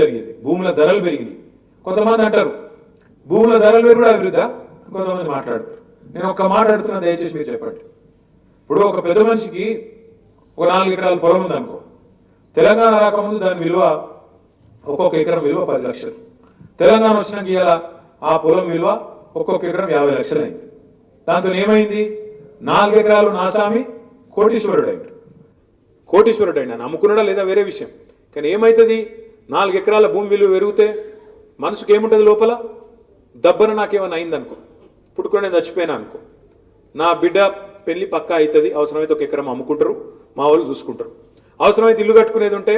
అభివృద్ధి జరిగింది. భూముల ధరలు పెరిగినాయి. కొంతమంది అంటారు భూముల ధరలు పెరుగుడు అభివృద్ధా? కొంతమంది మాట్లాడతారు. నేను ఒక్క మాట్లాడుతున్నా దయచేసి మీరు చెప్పండి. ఇప్పుడు ఒక పెద్ద మనిషికి ఒక నాలుగు ఎకరాల పొలం ఉందనుకో. తెలంగాణ రాకముందు దాని విలువ ఒక్కొక్క ఎకరం విలువ పది లక్షలు. తెలంగాణ వచ్చినాక ఇవాళ ఆ పొలం విలువ ఒక్కొక్క ఎకరం యాభై లక్షలు అయింది. దాంతో ఏమైంది? నాలుగు ఎకరాలు నాసామి కోటీశ్వరుడు అయింది కోటీశ్వరుడు అయినా నమ్ముకున్నాడా లేదా వేరే విషయం. కానీ ఏమవుతుంది నాలుగు ఎకరాల భూమి విలువ పెరిగితే మనసుకు ఏముంటుంది లోపల? దబ్బన నాకేమైనా అయిందనుకో. పుట్టుకొని నేను చచ్చిపోయినా అనుకో. నా బిడ్డ పెళ్ళి పక్కా అవుతుంది. అవసరమైతే ఒక ఎకరం అమ్ముకుంటారు. మా వాళ్ళు చూసుకుంటారు. అవసరమైతే ఇల్లు కట్టుకునేది ఉంటే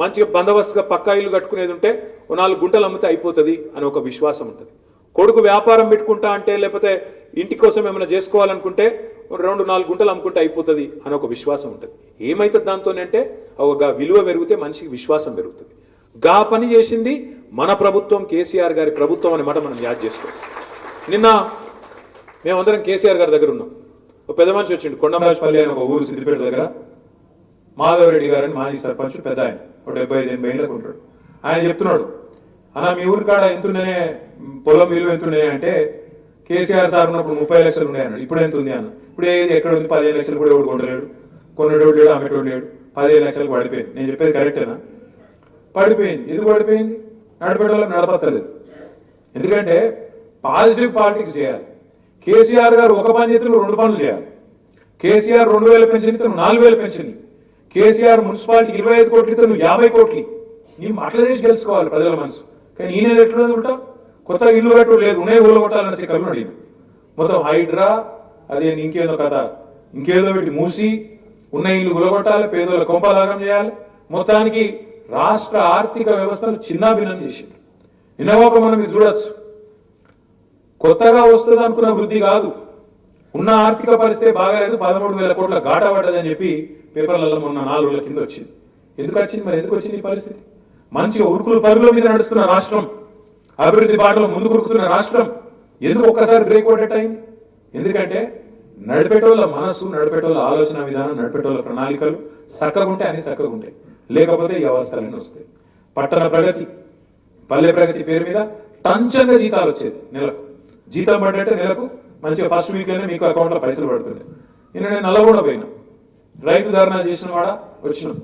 మంచిగా బందోబస్తుగా పక్కా ఇల్లు కట్టుకునేది ఉంటే ఓ నాలుగు గుంటలు అమ్మితే అయిపోతుంది అని ఒక విశ్వాసం ఉంటుంది. కొడుకు వ్యాపారం పెట్టుకుంటా అంటే లేకపోతే ఇంటి కోసం ఏమైనా చేసుకోవాలనుకుంటే రెండు నాలుగు గుంటలు అమ్ముకుంటే అయిపోతుంది అని ఒక విశ్వాసం ఉంటుంది. ఏమైతుంది దాంతోనంటే ఒక విలువ పెరిగితే మనిషికి విశ్వాసం పెరుగుతుంది. గా పని చేసింది మన ప్రభుత్వం కేసీఆర్ గారి ప్రభుత్వం అనే మాట మనం యాద్ చేసుకో నిన్న మేమందరం కేసీఆర్ గారి దగ్గర ఉన్నాం. ఒక పెద్ద మనిషి వచ్చిండు కొండమరాజపల్లి అని ఒక ఊరు సిద్దిపేట దగ్గర. మాధవరెడ్డి గారని మాజీ సర్పంచ్ పెద్ద ఆయన ఒక డెబ్బై ఐదు ఎనభై ఏళ్ళకు ఉంటాడు. ఆయన చెప్తున్నాడు అన్న మీ ఊరి కాడ ఎంతుండేనే పొలం విలువ ఎంతుండే అంటే కేసీఆర్ సార్ ఉన్నప్పుడు ముప్పై లక్షలు ఉన్నాయి ఇప్పుడు ఎంత ఉంది అన్న. ఇప్పుడు ఏది ఎక్కడ ఉంది? పదిహేను లక్షలు కూడా ఎవడు కొంటలేడు. కొనేటోడు లేడు అమ్మేటోడు లేడు. పదిహేను లక్షలు పడిపోయింది. నేను చెప్పేది కరెక్టేనా? పడిపోయింది. ఎందుకు పడిపోయింది? నడిపేటోళ్ళకి నడపత్తలేదు. ఎందుకంటే పాజిటివ్ పాలిటిక్స్ చేయాలి. కేసీఆర్ గారు ఒక పని చేతులు రెండు పనులు చేయాలి. కేసీఆర్ రెండు వేల పెన్షన్ ఇతను నాలుగు వేల పెన్షన్ కేసీఆర్ మున్సిపాలిటీ ఇరవై ఐదు కోట్లు ఇతను యాభై కోట్లు నీ మాటలు చేసి గెలుచుకోవాలి ప్రజల మనసు. కానీ ఈయన ఎట్లా ఉంటా కొత్త ఇల్లు కట్టు లేదు ఉన్నాయి ఊళ్ళో కొట్టాలని చెప్పి అడిగింది. మొత్తం హైడ్రా అదే ఇంకేదో కథ. ఇంకేదో పెట్టి మూసి ఉన్న ఇల్లు గులగొట్టాలి పేదోళ్ళ కొంపలాగం చేయాలి. మొత్తానికి రాష్ట్ర ఆర్థిక వ్యవస్థను చిన్నాభిన్నం చేసింది. నిన్నవాక మనం ఇది చూడొచ్చు. కొత్తగా వస్తుంది అనుకున్న వృద్ధి కాదు. ఉన్న ఆర్థిక పరిస్థితి బాగాలేదు. పదమూడు వేల కోట్ల గాట పడ్డదని చెప్పి పేపర్లలో మొన్న నాలుగు రోజుల కింద వచ్చింది. ఎందుకు వచ్చింది? మరి ఎందుకు వచ్చింది ఈ పరిస్థితి? మంచి ఉరుకులు పరుగుల మీద నడుస్తున్న రాష్ట్రం. అభివృద్ధి బాటలో ముందుకు ఉరుకుతున్న రాష్ట్రం. ఎందుకు ఒక్కసారి బ్రేక్ కొట్టేట్ అయింది? ఎందుకంటే నడిపేటోళ్ళ మనసు నడిపేటోళ్ళ ఆలోచన విధానం నడిపేటోళ్ళ ప్రణాళికలు చక్కగుంటే అన్ని చక్కగుంటాయి లేకపోతే ఈ అవస్థలన్నీ వస్తాయి? పట్టణ ప్రగతి పల్లె ప్రగతి పేరు మీద టంచంగా జీతాలు వచ్చేది నెలకు. జీతం పడ్డంటే నెలకు మంచిగా ఫస్ట్ వీక్లోనే మీకు అకౌంట్లో పైసలు పడుతుండే నేను నేను నల్లగొండ పోయినా. రైతు ధర్నా చేసిన వాడ వచ్చినాం.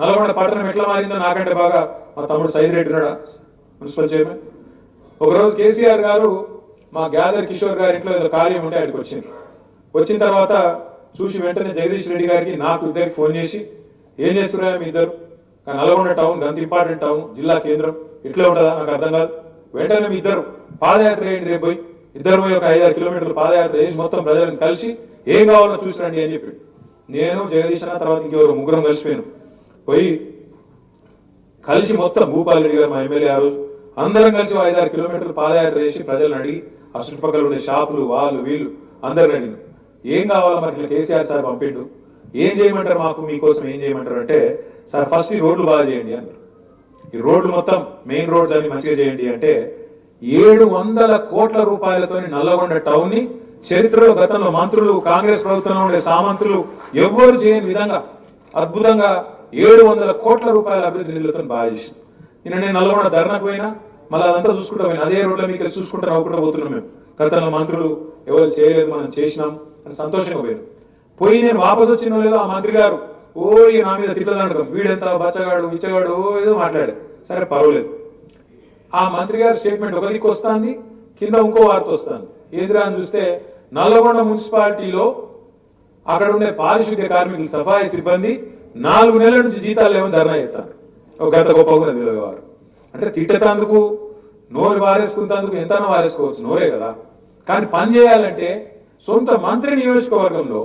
నల్లగొండ పట్టణం ఎట్లా మారిందో నాకంటే బాగా మా తమ్ముడు సైద్ రెడ్డి ఉన్నాడా? Municipal chairman. ఒకరోజు కేసీఆర్ గారు మా గ్యాదర్ కిషోర్ గారి ఇంట్లో ఏదో కార్యం ఉంటే ఆయనకు వచ్చింది. వచ్చిన తర్వాత చూసి వెంటనే జగదీష్ రెడ్డి గారికి నాకు ఇద్దరికి ఫోన్ చేసి ఏం చేస్తున్నారా మీ ఇద్దరు? కానీ నల్గొండ టౌన్ అంత ఇంపార్టెంట్ టౌన్ జిల్లా కేంద్రం ఇట్లా ఉంటుందా? నాకు అర్థం కాదు. వెంటనే మీ ఇద్దరు పాదయాత్ర చేయండి రేపు పోయి? ఇద్దరు పోయి ఒక ఐదారు కిలోమీటర్లు పాదయాత్ర చేసి మొత్తం ప్రజలను కలిసి ఏం కావాలో చూసిరండి అని చెప్పి నేను జగదీష్ అన్న తర్వాత ఇంకెవరు ముగ్గురం కలిసిపోయాను. పోయి కలిసి మొత్తం భూపాలరెడ్డి గారు మా ఎమ్మెల్యే ఆ రోజు అందరం కలిసి ఐదారు కిలోమీటర్లు పాదయాత్ర చేసి ప్రజలను అడిగి ఆ చుట్టుపక్కల ఉండే షాపులు వాళ్ళు వీళ్ళు అందరు అడిగిన. ఏం కావాలో మరి ఇట్లా కేసీఆర్ సార్ పంపిండు. ఏం చేయమంటారు మాకు? మీకోసం ఏం చేయమంటారు అంటే సార్ ఫస్ట్ ఈ రోడ్లు బాగా చేయండి అన్నారు ఈ రోడ్లు మొత్తం మెయిన్ రోడ్స్ అన్ని మంచిగా చేయండి అంటే ఏడు వందల కోట్ల రూపాయలతో నల్లగొండ టౌన్ని చరిత్రలో గతంలో మంత్రులు కాంగ్రెస్ ప్రభుత్వంలో ఉండే సామంత్రులు ఎవ్వరు చేయని విధంగా అద్భుతంగా ఏడు వందల కోట్ల రూపాయల అభివృద్ధి నిధులతో బాగా చేసింది. నిన్న నేను నల్లగొండ ధర్నాకు పోయినా మళ్ళీ అదంతా చూసుకుంటా పోయినా అదే రోడ్ల మీకు చూసుకుంటూ నవ్వుకుంటూ పోతున్నాం మేము. గతంలో మంత్రులు ఎవరు చేయలేదు మనం చేసినాం అని సంతోషంగా పోయినాం. పోయి నేను వాపసు వచ్చిన లేదో ఆ మంత్రి గారు ఓ ఈ నా మీద తిట్టదండకం వీడెంత బచ్చగాడు ఇచ్చగాడు ఓ ఏదో మాట్లాడాడు. సరే పర్వాలేదు. ఆ మంత్రి గారి స్టేట్మెంట్ ఒక దిక్కు వస్తుంది కింద ఇంకో వార్త వస్తుంది. ఏంద్రా అని చూస్తే నల్లగొండ మున్సిపాలిటీలో అక్కడ ఉండే పారిశుద్ధ్య కార్మికులు సఫాయి సిబ్బంది నాలుగు నెలల నుంచి జీతాలు ఏమో ధర్నా చేస్తాను ఒక గత గొప్పగా వారు అంటే తిట్టేందుకు నోరు వారేసుకున్నందుకు ఎంతనో వారేసుకోవచ్చు నోరే కదా. కానీ పని చేయాలంటే సొంత మంత్రి నియోజకవర్గంలో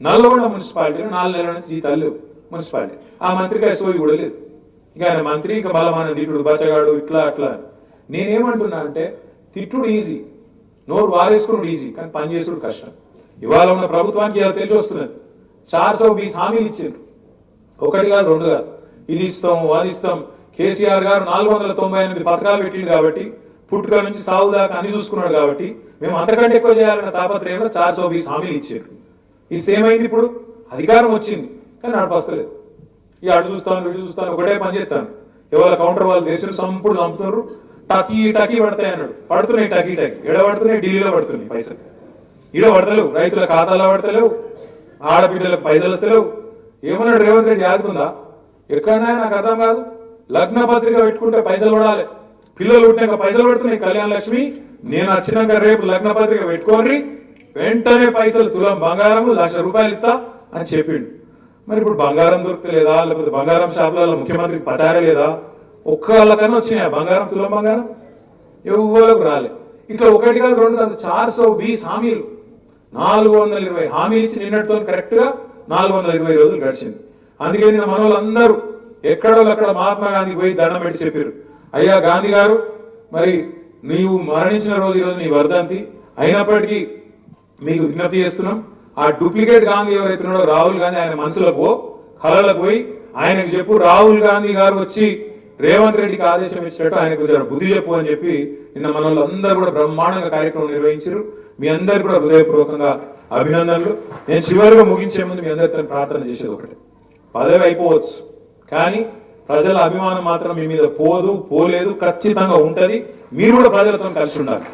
నల్లగొండ మున్సిపాలిటీలో నాలుగు నెలల నుంచి జీతాలు లేవు. మున్సిపాలిటీ. ఆ మంత్రికి ఆ సోయి కూడా లేదు. ఇక ఆయన మంత్రి ఇంకా బలమైన తిట్టుడు బచ్చగాడు ఇట్లా అట్లా నేనేమంటున్నా అంటే తిట్టుడు ఈజీ. నోరు వారేసుకున్నాడు ఈజీ కానీ పని చేసుడు కష్టం. ఇవాళ ఉన్న ప్రభుత్వానికి ఇలా తెలిసి వస్తున్నది. చార్ సౌ బీస్ హామీలు ఇచ్చిండ్రు. ఒకటి కాదు రెండు కాదు. ఇది ఇస్తాం అది ఇస్తాం. కేసీఆర్ గారు నాలుగు వందల తొంభై ఎనిమిది పథకాలు పెట్టిండు కాబట్టి పుట్టుక నుంచి సాగు దాకా అన్ని చూసుకున్నాడు కాబట్టి మేము అంతకంటే ఎక్కువ చేయాలన్న తాపత్రయంలో చార్ సౌ బీస్ హామీలు ఇచ్చారు ఇస్తే ఏమైంది ఇప్పుడు? అధికారం వచ్చింది. కానీ నడపస్తలేదు ఇక అటు చూస్తాను ఇటు చూస్తాను ఒకటే పని చేస్తాను. ఎవరి కౌంటర్ వాళ్ళు దేశం సంపుడు చంపుతున్నారు. టకీ టకీ పడతాయి అన్నాడు. పడుతున్నాయి టకీ టకీ. ఎడ పడుతున్నాయి? ఢిల్లీలో పడుతున్నాయి పైసలు. ఈడ పడతలేవు. రైతుల ఖాతాలో పడతలేవు. ఆడబిడ్డలకు పైసలు వస్తలేవు. ఏమన్నాడు రేవంత్ రెడ్డి? ఆదుకుందా ఎక్కడైనా నాకు అర్థం కాదు. లగ్న పత్రిక పెట్టుకుంటే పైసలు పడాలి. పిల్లలు పుట్టినాక పైసలు పడుతున్నాయి. కళ్యాణ లక్ష్మి నేను వచ్చినాక రేపు లగ్న పత్రిక పెట్టుకోండి వెంటనే పైసలు తులం బంగారము లక్ష రూపాయలు ఇస్తా అని చెప్పిండు. మరి ఇప్పుడు బంగారం దొరుకుతలేదా లేకపోతే బంగారం షాపులలో ముఖ్యమంత్రికి పతారే లేదా ఒక్కళ్ళకన్నా వచ్చినాయా బంగారం తులం బంగారం? ఎవ్వరకు రాలే. ఇట్లా ఒకటి కాదు రెండు కాదు చార్ సౌ బీస్ హామీలు. నాలుగు వందల ఇరవై హామీలు ఇచ్చి నిన్నటితో కరెక్ట్గా నాలుగు వందల ఇరవై రోజులు గడిచింది. అందుకే నిన్న మన వాళ్ళందరూ ఎక్కడో అక్కడ మహాత్మా గాంధీకి పోయి దండం పెట్టి చెప్పారు అయ్యా గాంధీ గారు మరి నీవు మరణించిన రోజు ఈరోజు నీ వర్ధంతి. అయినప్పటికీ మీకు విజ్ఞప్తి చేస్తున్నాం. ఆ డూప్లికేట్ గాంధీ ఎవరైతే ఉన్నాడో రాహుల్ గాంధీ ఆయన మనసులకు పో కళలకు పోయి ఆయనకు చెప్పు రాహుల్ గాంధీ గారు వచ్చి రేవంత్ రెడ్డికి ఆదేశం ఇచ్చినట్టు ఆయనకు బుద్ధి చెప్పు అని చెప్పి నిన్న మన అందరూ కూడా బ్రహ్మాండంగా కార్యక్రమం నిర్వహించారు. మీ అందరు కూడా హృదయపూర్వకంగా అభినందనలు. నేను చివరిగా ముగించే ముందు మీ అందరితో ప్రార్థన చేసేది ఒకటి. పదవి అయిపోవచ్చు కానీ ప్రజల అభిమానం మాత్రం మీ మీద పోదు పోలేదు ఖచ్చితంగా ఉంటుంది. మీరు కూడా ప్రజలతో కలిసి ఉండాలి.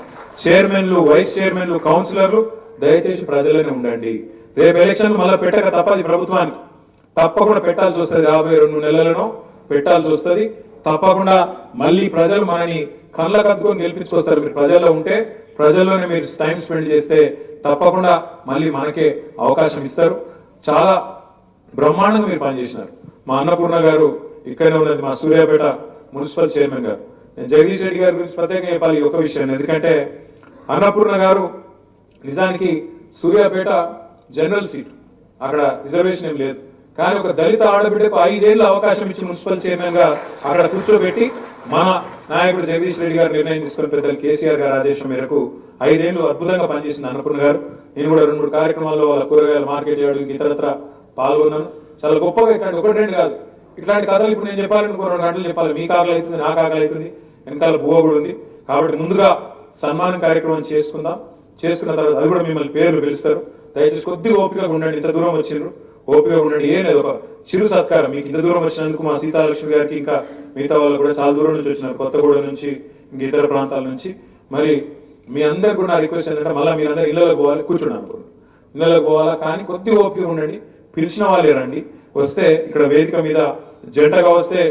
చైర్మన్లు వైస్ చైర్మన్లు కౌన్సిలర్లు దయచేసి ప్రజలనే ఉండండి. రేపు ఎలక్షన్ మళ్ళీ పెట్టక తప్పది ప్రభుత్వానికి. తప్పకుండా పెట్టాల్సి వస్తుంది రాబోయే రెండు నెలలను పెట్టాల్సి వస్తుంది. తప్పకుండా మళ్ళీ ప్రజలు మనని కళ్ళ కత్తుకొని గెలిపించుకొస్తారు. మీరు ప్రజల్లో ఉంటే ప్రజల్లోనే మీరు టైం స్పెండ్ చేస్తే తప్పకుండా మళ్ళీ మనకే అవకాశం ఇస్తారు. చాలా బ్రహ్మాండంగా మీరు పనిచేసినారు. మా అన్నపూర్ణ గారు ఇక్కడనే ఉన్నది మా సూర్యాపేట మున్సిపల్ చైర్మన్ గారు. నేను జగదీష్ రెడ్డి గారి గురించి ప్రత్యేకంగా చెప్పాలి ఒక విషయం ఎందుకంటే అన్నపూర్ణ గారు నిజానికి సూర్యాపేట జనరల్ సీట్. అక్కడ రిజర్వేషన్ ఏం లేదు. కానీ ఒక దళిత ఆడబిడ్డకు ఐదేళ్ళు అవకాశం ఇచ్చి మున్సిపల్ చైర్మన్గా అక్కడ కూర్చోబెట్టి మన నాయకుడు జగదీష్ రెడ్డి గారు నిర్ణయం తీసుకున్న పెద్దలు కేసీఆర్ గారి ఆదేశం మేరకు ఐదేళ్ళు అద్భుతంగా పనిచేసింది అన్నపూర్ణ గారు. నేను కూడా రెండు మూడు కార్యక్రమాల్లో వాళ్ళ కూరగాయలు మార్కెట్ చేయడం ఇతరత్ర పాల్గొన్నాను. చాలా గొప్పగా ఇట్లాంటి ఒకటి రెండు కాదు. ఇట్లాంటి కథలు ఇప్పుడు నేను చెప్పాలనుకో రెండు గంటలు చెప్పాలి. మీకు ఆకలి అవుతుంది నాకు ఆకలి అవుతుంది. వెనకాల బువ్వ కూడా ఉంది. కాబట్టి ముందుగా సన్మానం కార్యక్రమం చేసుకుందాం. చేసుకున్న తర్వాత అది కూడా మిమ్మల్ని పేర్లు పిలుస్తారు. దయచేసి కొద్దిగా ఓపికగా ఉండండి ఇంత దూరం వచ్చిండ్రు. ఓపికగా ఉండండి ఏం లేదు ఒక చిరు సత్కారం. మీకు ఇంత దూరం వచ్చినందుకు మా సీతాలక్ష్మి గారికి ఇంకా మిగతా వాళ్ళు కూడా చాలా దూరం నుంచి వచ్చినారు. కొత్తగూడెం నుంచి ఇంక ఇతర ప్రాంతాల నుంచి. మరి మీ అందరికి కూడా నా రిక్వెస్ట్ ఏంటంటే మళ్ళీ మీరందరూ ఇళ్ళలోకి పోవాలి కూర్చున్నాను అనుకోండి. ఇళ్ళలోకి పోవాలా కానీ కొద్దిగా ఓపిక ఉండండి. పిలిచిన వాళ్ళే రండి. వస్తే ఇక్కడ వేదిక మీద జంటగా వస్తే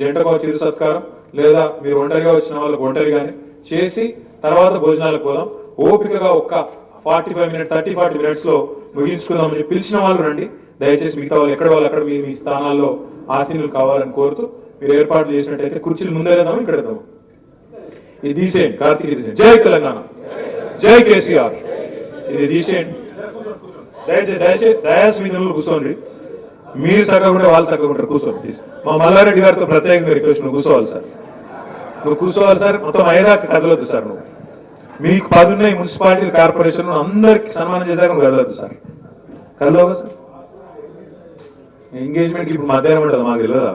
జంటగా చిరు సత్కారం లేదా మీరు ఒంటరిగా వచ్చిన వాళ్ళకి ఒంటరిగానే చేసి తర్వాత భోజనాలకు పోదాం. ఓపికగా ఒక్క forty five minute thirty forty మినిట్స్లో పిలిచిన వాళ్ళు రండి. దయచేసి మిగతా వాళ్ళు ఎక్కడ వాళ్ళు అక్కడ మీ మీ స్థానాల్లో ఆసీనులు కావాలని కోరుతూ మీరు ఏర్పాటు చేసినట్టయితే కుర్చీలు ముందే ఇక్కడ వెళ్దాము? ఇది తీసేయండి కార్తీక్ తీసేయండి. జై తెలంగాణ. జై కేసీఆర్. ఇది తీసేయండి. దయచేసి దయచేసి దయాస్ మీద కూర్చోండి. మీరు చక్కగా ఉంటే వాళ్ళు చక్కగా ఉంటారు కూర్చోండి ప్లీజ్ మా మల్లారెడ్డి గారితో ప్రత్యేకంగా రిక్వెస్ట్ నువ్వు కూర్చోవాలి సార్. నువ్వు కూర్చోవాలి సార్. మొత్తం అయినా కదలొద్దు సార్ నువ్వు. మీకు పది ఉన్నాయి మున్సిపాలిటీ కార్పొరేషన్ అందరికి సన్మానం చేశాక కదలదు సార్? కదలవు సార్? ఎంగేజ్మెంట్ ఇప్పుడు మధ్యాహ్నం ఉంటుంది మాకు తెలియదా?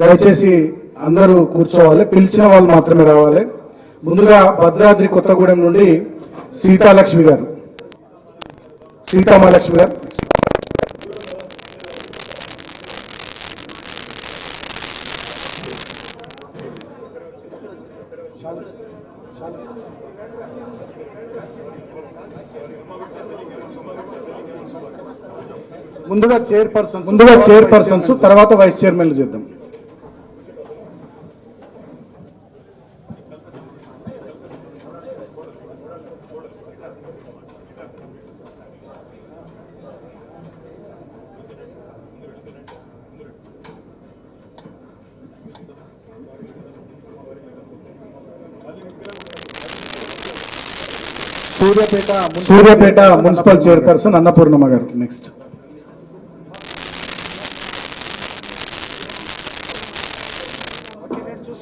దయచేసి అందరూ కూర్చోవాలి పిలిచిన వాళ్ళు మాత్రమే రావాలి. ముందుగా భద్రాద్రి కొత్తగూడెం నుండి సీతాలక్ష్మి గారు. సీతామహాలక్ష్మి గారు. ముందుగా చైర్పర్సన్ ముందుగా చైర్పర్సన్స్ తర్వాత వైస్ చైర్మన్లు చేద్దాం. Suryapet Suryapet municipal chairperson Annapurnamma garu. Next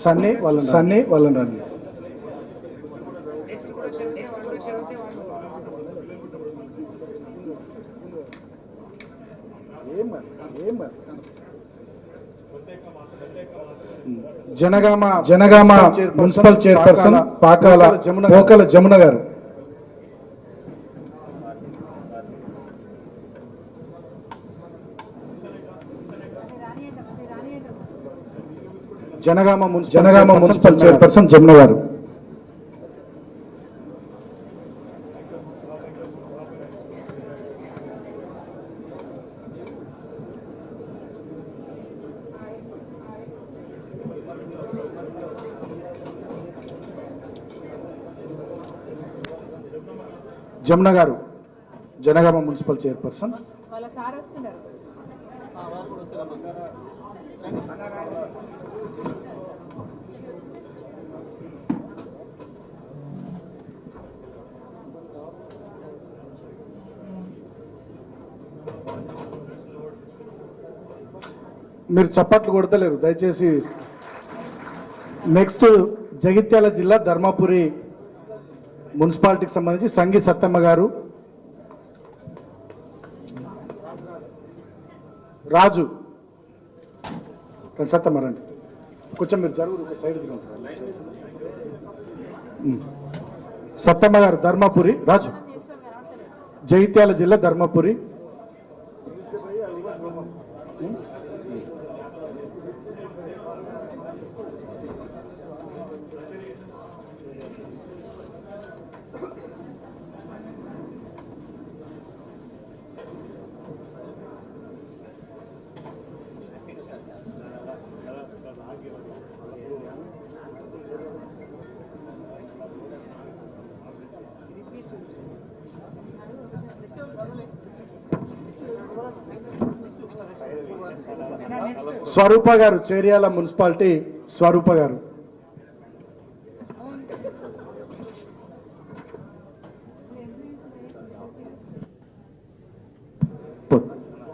Sunny వాళ్ళ సన్నీ వాళ్ళని రండి ఏం మరి? ఏం మరి? Jangaon Jangaon municipal chairperson Pakala Pokala Jamuna garu. Jangaon municipal Jangaon municipal chairperson Jamuna garu. Jamuna garu Janagama municipal chairperson. మీరు చప్పట్లు కొడతలేరు దయచేసి. నెక్స్ట్ జగిత్యాల జిల్లా ధర్మపురి మున్సిపాలిటీకి సంబంధించి సంగి సత్తమ్మ గారు రాజు. సత్తమ్మ రండి. కొంచెం మీరు జరుగురు ఒక సైడ్ సత్తమ్మ గారు ధర్మపురి. రాజు. జగిత్యాల జిల్లా ధర్మపురి. స్వరూప గారు చేర్యాల మున్సిపాలిటీ స్వరూప గారు.